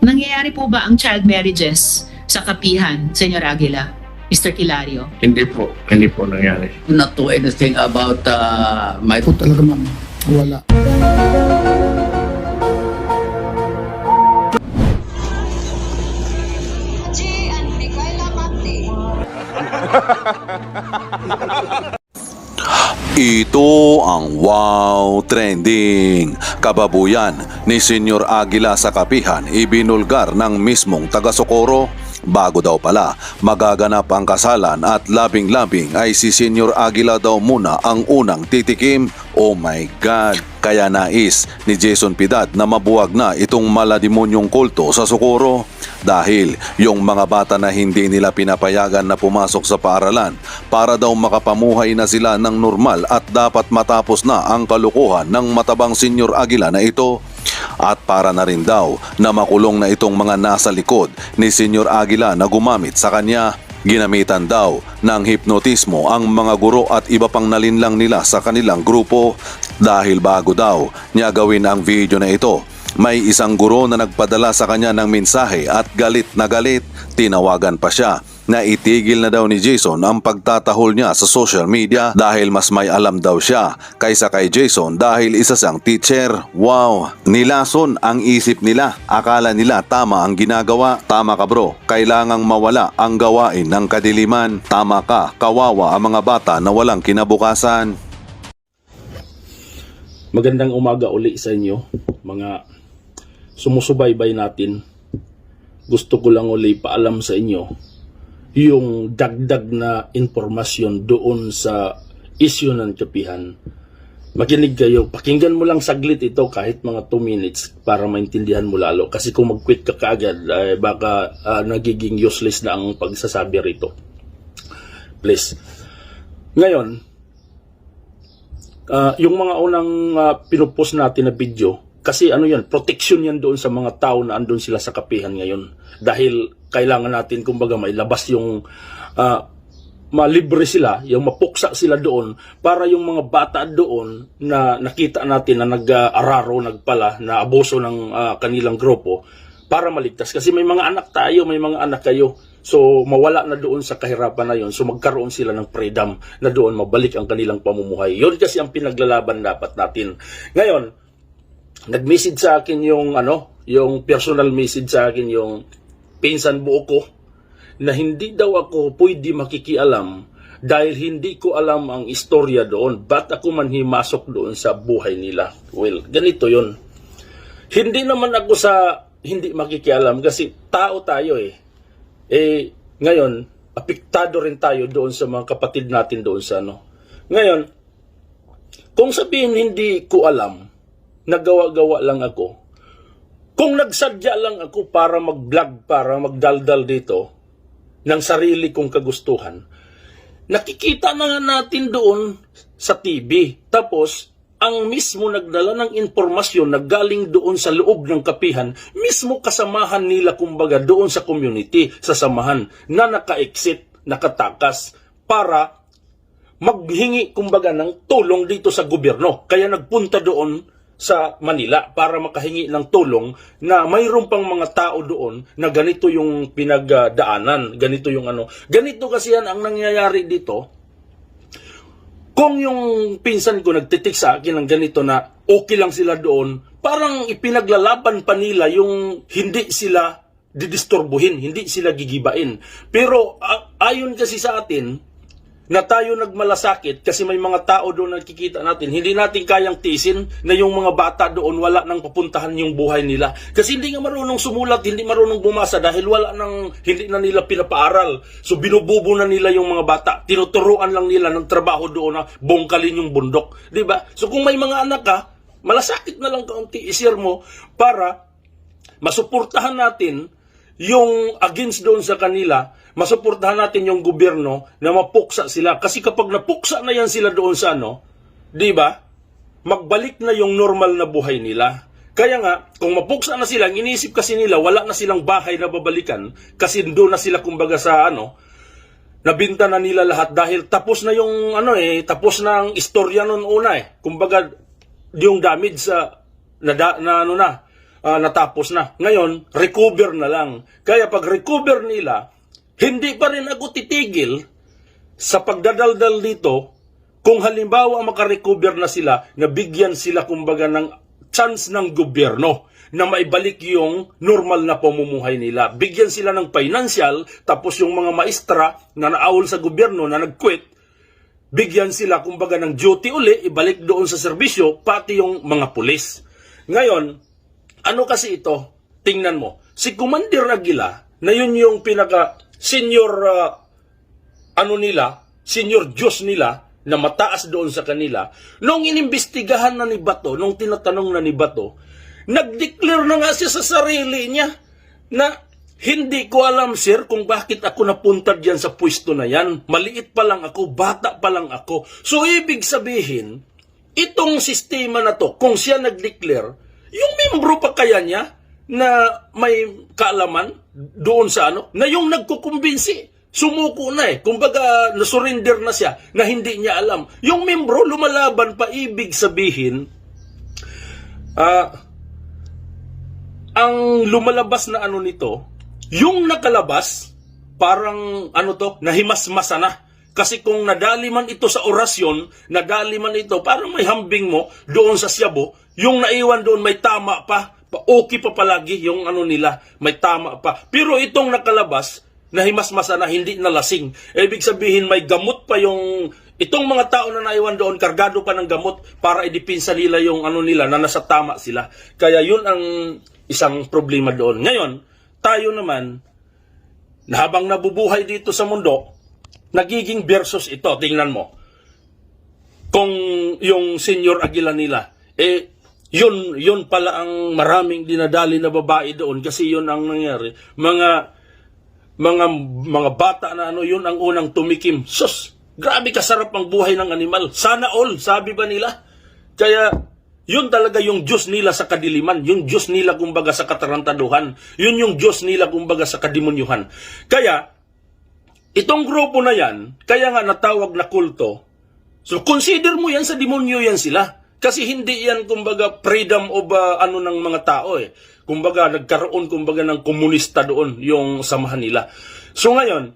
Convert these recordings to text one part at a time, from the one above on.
Nangyayari po ba ang child marriages sa kapihan, Senyor Aguila? Mr. Kilario? Hindi po, hindi po nangyari. not to anything about uh, my po talaga ma'am. Wala. G and Micaela Mati. Ito ang Wow Trending. Kababuyan ni Senyor Aguila sa kapihan ibinulgar ng mismong taga-Socorro. Bago daw pala magaganap ang kasalan at labing-labing ay si Senyor Aguila daw muna ang unang titikim. Oh my God! Kaya nais ni Jason Pidad na mabuwag na itong maladimonyong kulto sa Socorro dahil yung mga bata na hindi nila pinapayagan na pumasok sa paaralan para daw makapamuhay na sila ng normal at dapat matapos na ang kalukuhan ng matabang Senyor Aguila na ito. At para na rin daw na makulong na itong mga nasa likod ni Senyor Aguila na gumamit sa kanya. Ginamitan daw ng hipnotismo ang mga guro at iba pang nalinlang nila sa kanilang grupo dahil bago daw niya gawin ang video na ito. May isang guro na nagpadala sa kanya ng mensahe at galit na galit, tinawagan pa siya na itigil na daw ni Jason ang pagtatahol niya sa social media dahil mas may alam daw siya kaysa kay Jason dahil isa siyang teacher. Wow! Nilason ang isip nila. Akala nila tama ang ginagawa. Tama ka bro, kailangang mawala ang gawain ng kadiliman. Tama ka, kawawa ang mga bata na walang kinabukasan. Magandang umaga uli sa inyo, mga sumusubaybay natin. Gusto ko lang uli paalam sa inyo yung dagdag na informasyon doon sa issue ng kapihan. Makinig kayo, pakinggan mo lang saglit ito kahit mga 2 minutes para maintindihan mo lalo. Kasi kung mag-quit ka kaagad, eh, baka ah, nagiging useless na ang pagsasabi rito. Please. Ngayon, Ah, yung mga unang uh, pinupost natin na video, kasi ano yan, protection yan doon sa mga tao na andun sila sa kapihan ngayon. Dahil kailangan natin, kumbaga, mailabas yung ah, malibre sila, yung mapuksa sila doon, para yung mga bata doon na nakita natin na nag-araro, nagpala, na abuso ng ah, kanilang grupo, para maligtas. Kasi may mga anak tayo, may mga anak kayo. So, mawala na doon sa kahirapan na yon. So, magkaroon sila ng freedom na doon mabalik ang kanilang pamumuhay. Yun kasi ang pinaglalaban dapat natin. Ngayon, nag-message sa akin yung ano, yung personal message sa akin yung pinsan buo ko na hindi daw ako pwede makikialam dahil hindi ko alam ang istorya doon. Ba't ako man himasok doon sa buhay nila? Well, ganito yon. Hindi naman ako sa hindi makikialam kasi tao tayo eh. Eh, ngayon, apektado rin tayo doon sa mga kapatid natin doon sa ano. Ngayon, kung sabihin hindi ko alam, nagawa-gawa lang ako, kung nagsadya lang ako para mag-vlog, para magdaldal dito, ng sarili kong kagustuhan, nakikita na nga natin doon sa TV. Tapos, ang mismo nagdala ng impormasyon na galing doon sa loob ng kapihan, mismo kasamahan nila kumbaga doon sa community, sa samahan, na naka-exit, nakatakas, para maghingi kumbaga ng tulong dito sa gobyerno. Kaya nagpunta doon sa Manila para makahingi ng tulong na mayroon pang mga tao doon na ganito yung pinagdaanan, ganito yung ano. Ganito kasi yan ang nangyayari dito. Kung yung pinsan ko nagtitik sa akin ng ganito na okay lang sila doon, parang ipinaglalaban pa nila yung hindi sila didisturbuhin, hindi sila gigibain. Pero ayon kasi sa atin, na tayo nagmalasakit kasi may mga tao doon na nakikita natin, hindi natin kayang tisin na yung mga bata doon wala nang papuntahan yung buhay nila. Kasi hindi nga marunong sumulat, hindi marunong bumasa dahil wala nang, hindi na nila pinapaaral. So binububo na nila yung mga bata. Tinuturuan lang nila ng trabaho doon na bongkalin yung bundok. ba? So kung may mga anak ka, malasakit na lang kaunti isir mo para masuportahan natin yung against doon sa kanila, masuportahan natin yung gobyerno na mapuksa sila. Kasi kapag napuksa na yan sila doon sa ano, di ba, magbalik na yung normal na buhay nila. Kaya nga, kung mapuksa na sila, iniisip kasi nila, wala na silang bahay na babalikan kasi doon na sila kumbaga sa ano, nabinta na nila lahat dahil tapos na yung ano eh, tapos na ang istorya noon una eh. Kumbaga, yung damage sa na, na ano na, ah, natapos na. Ngayon, recover na lang. Kaya pag recover nila, hindi pa rin ako titigil sa pagdadaldal dito kung halimbawa makarecover na sila, nabigyan sila kumbaga ng chance ng gobyerno na maibalik yung normal na pamumuhay nila. Bigyan sila ng financial, tapos yung mga maestra na naawol sa gobyerno na nag-quit, bigyan sila kumbaga ng duty uli, ibalik doon sa serbisyo, pati yung mga pulis. Ngayon, ano kasi ito? Tingnan mo. Si Commander Aguila, na yun yung pinaka senior ah, ano nila, senior Diyos nila, na mataas doon sa kanila, nung inimbestigahan na ni Bato, nung tinatanong na ni Bato, nag-declare na nga siya sa sarili niya na hindi ko alam, sir, kung bakit ako napunta diyan sa pwesto na yan. Maliit pa lang ako, bata pa lang ako. So, ibig sabihin, itong sistema na to, kung siya nag-declare, yung membro pa kaya niya na may kaalaman doon sa ano, na yung nagkukumbinsi, sumuko na eh. Kumbaga, nasurrender na siya na hindi niya alam. Yung membro, lumalaban pa, ibig sabihin, ah, ang lumalabas na ano nito, yung nakalabas, parang ano to, nahimasmasa na. Kasi kung nadali man ito sa orasyon, nadali man ito, parang may hambing mo doon sa siyabo, yung naiwan doon may tama pa, pa okay pa palagi yung ano nila, may tama pa. Pero itong nakalabas, nahimasmasa na hindi nalasing. Ibig sabihin may gamot pa yung itong mga tao na naiwan doon, kargado pa ng gamot para idipinsa nila yung ano nila na nasa tama sila. Kaya yun ang isang problema doon. Ngayon, tayo naman, na habang nabubuhay dito sa mundo, nagiging versus ito. Tingnan mo. Kung yung senior Aguila nila, eh, yun, yun pala ang maraming dinadali na babae doon kasi yun ang nangyari. Mga, mga, mga bata na ano, yun ang unang tumikim. Sus, grabe kasarap ang buhay ng animal. Sana all, sabi ba nila? Kaya, yun talaga yung Diyos nila sa kadiliman. Yung Diyos nila kumbaga sa katarantaduhan. Yun yung Diyos nila kumbaga sa kademonyuhan. Kaya, itong grupo na yan, kaya nga natawag na kulto, so consider mo yan sa demonyo yan sila. Kasi hindi yan kumbaga freedom of uh, ano ng mga tao eh. Kumbaga nagkaroon kumbaga ng komunista doon yung samahan nila. So ngayon,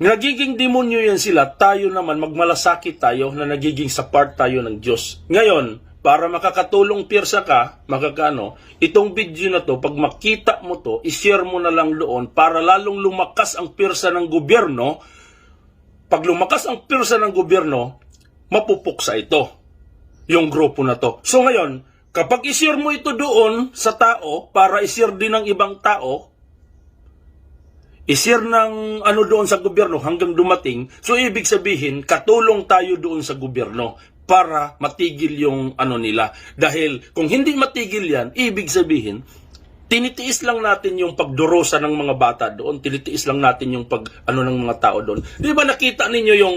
nagiging demonyo yan sila, tayo naman magmalasakit tayo na nagiging sa part tayo ng Diyos. Ngayon, para makakatulong pirsa ka, makakano, itong video na to, pag makita mo to, ishare mo na lang doon para lalong lumakas ang pirsa ng gobyerno. Pag lumakas ang pirsa ng gobyerno, mapupuksa ito yung grupo na to. So ngayon, kapag ishare mo ito doon sa tao, para ishare din ng ibang tao, ishare ng ano doon sa gobyerno hanggang dumating, so ibig sabihin, katulong tayo doon sa gobyerno para matigil yung ano nila. Dahil kung hindi matigil yan, ibig sabihin, tinitiis lang natin yung pagdurosa ng mga bata doon, tinitiis lang natin yung pag ano ng mga tao doon. Di ba nakita ninyo yung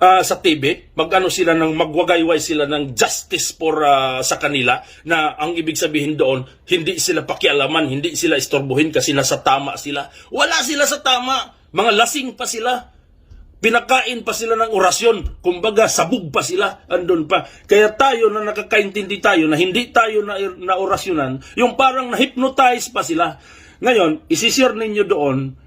ah, sa TV, magano sila ng magwagayway sila ng justice for ah, sa kanila na ang ibig sabihin doon, hindi sila pakialaman, hindi sila istorbohin kasi nasa tama sila. Wala sila sa tama. Mga lasing pa sila. Pinakain pa sila ng orasyon. Kumbaga, sabog pa sila. Andun pa. Kaya tayo na nakakaintindi tayo na hindi tayo na, na orasyonan, yung parang na-hypnotize pa sila. Ngayon, isishare ninyo doon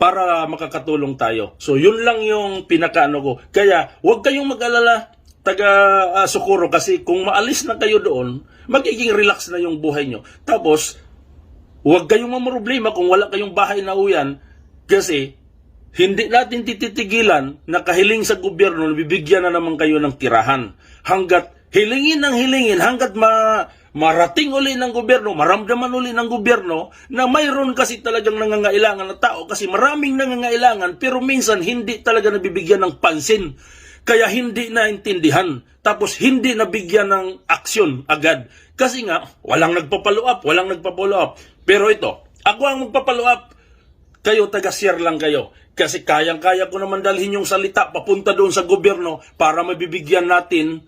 para makakatulong tayo. So, yun lang yung pinakaano ko. Kaya, huwag kayong mag-alala, taga ah, Socorro, kasi kung maalis na kayo doon, magiging relax na yung buhay nyo. Tapos, huwag kayong mamroblema kung wala kayong bahay na uyan, kasi hindi natin tititigilan na kahiling sa gobyerno bibigyan na naman kayo ng tirahan. Hanggat hilingin ng hilingin, hanggat ma marating uli ng gobyerno, maramdaman uli ng gobyerno na mayroon kasi talagang nangangailangan na tao kasi maraming nangangailangan pero minsan hindi talaga nabibigyan ng pansin. Kaya hindi naintindihan. Tapos hindi nabigyan ng aksyon agad. Kasi nga, walang nagpa-follow up, walang nagpa-follow up. Pero ito, ako ang magpa-follow up, kayo taga-share lang kayo. Kasi kayang-kaya ko naman dalhin yung salita papunta doon sa gobyerno para mabibigyan natin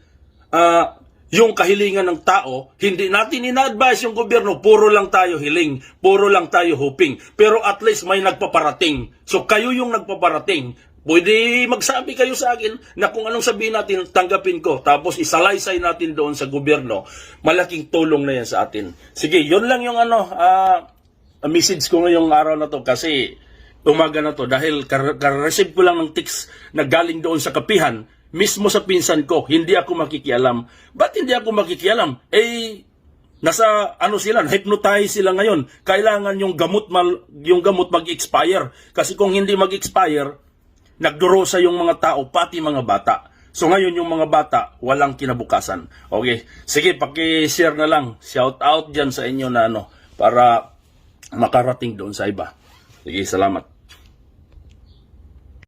ah, yung kahilingan ng tao. Hindi natin ina-advise yung gobyerno, puro lang tayo hiling, puro lang tayo hoping. Pero at least may nagpaparating. So kayo yung nagpaparating. Pwede magsabi kayo sa akin na kung anong sabihin natin, tanggapin ko. Tapos isalaysay natin doon sa gobyerno. Malaking tulong na yan sa atin. Sige, yun lang yung ano, ah, message ko ngayong araw na to kasi umaga na to dahil kar- kar-receive ko lang ng text na galing doon sa kapihan mismo sa pinsan ko, hindi ako makikialam. Ba't hindi ako makikialam? Eh, nasa ano sila, hypnotize sila ngayon. Kailangan yung gamot mal, yung gamot mag-expire kasi kung hindi mag-expire, nagdurosa yung mga tao pati mga bata. So ngayon yung mga bata walang kinabukasan. Okay, sige paki-share na lang. Shout out diyan sa inyo na ano para makarating doon sa iba. Sige, salamat.